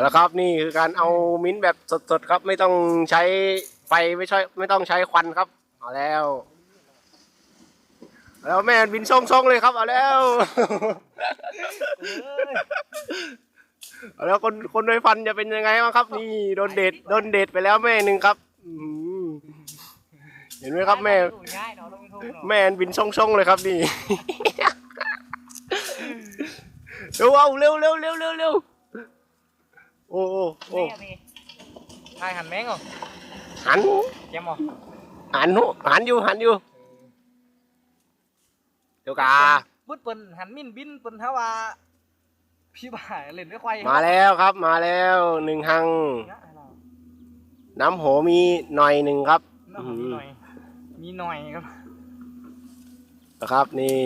เอาละครับนี่คือการเอามิ้นท์แบบสดๆครับไม่ต้องใช้ไฟไม่ใช่ไม่ต้องใช้ควันครับ เอาแล้ว แล้วแม่บินส่งๆเลยครับ เอาแล้ว เอาแล้วคนคนโดยฟันจะเป็นยังไงบ้างครับ นี่โดนเด็ดโดนเด็ดไปแล้วแม่หนึ่งครับอื้อหือเห็นไหมครับแม่ ง่ายเนาะลงทุนเนาะแม่บินส่องๆเลยครับนี่ เร็วเอาเร็วเร็วเร็วเร็วเร็ว โอ้โอ้โอ้นี่นี่ทายหันแมงเหรอหันเยี่ยมเหรอหันหูหันอยู่หันอยู่เดี๋ยวกาพุดเปิ้นหันมินบินเปิ้นถ้าว่าพี่บ่าเล่นด้วยควายมาแล้วครับมาแล้วหนึ่งหัง น้ำโหมีหน่อยหนึ่งครับ น้ำมีหน่อยมีหน่อยครับนะครับ นี่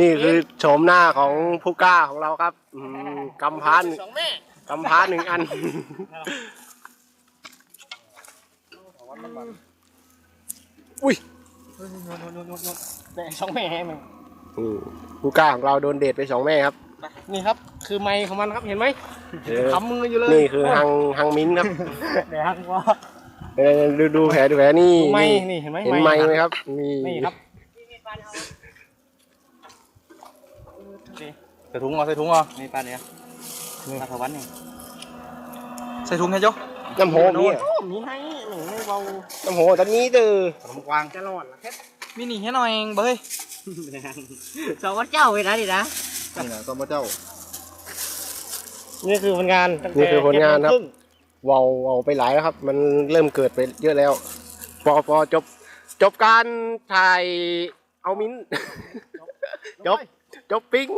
นี่คือโฉมหน้าของผู้กล้าของเราครับอืมกำพร้าหนึ่งสองแม่ กำพร้าหนึ่งอัน อุ้ยแต่สองแม่มึงอืมผู้กล้าของเราโดนเดทไปสองแม่ครับ นี่ครับ คือไม้ของมันครับเห็นไหมทำมืออยู่เลยนี่คือหังหังมิ้นครับเดี๋ยวฮังว่าเออดูดูแผลดูแผลนี่ไม่นี่เห็นไหมเห็นไม้ไหมครับนี่นี่ครับใส่ถุงเหรอใส่ถุงเหรอนี่ปลาเนี่ย นี่ปลาถวันนี่ใส่ถุงไงจ๊กน้ำโหมีอะมีให้หนูไม่เบาน้ำโหตอนนี้เด้อขนมกวางจะรอดละแค่มีหนีให้หน่อยเองเบ้ยสองวัดเจ้าเวลาดินะนี่นะส้มเจ้า นี่คือผลงานนี่คือผลงานครับเวาวเวาวไปหลายแล้วครับ มันเริ่มเกิดไปเยอะแล้ว พอพอจบ จบการถ่ายเอามิ้นท์จบจบปิ้ง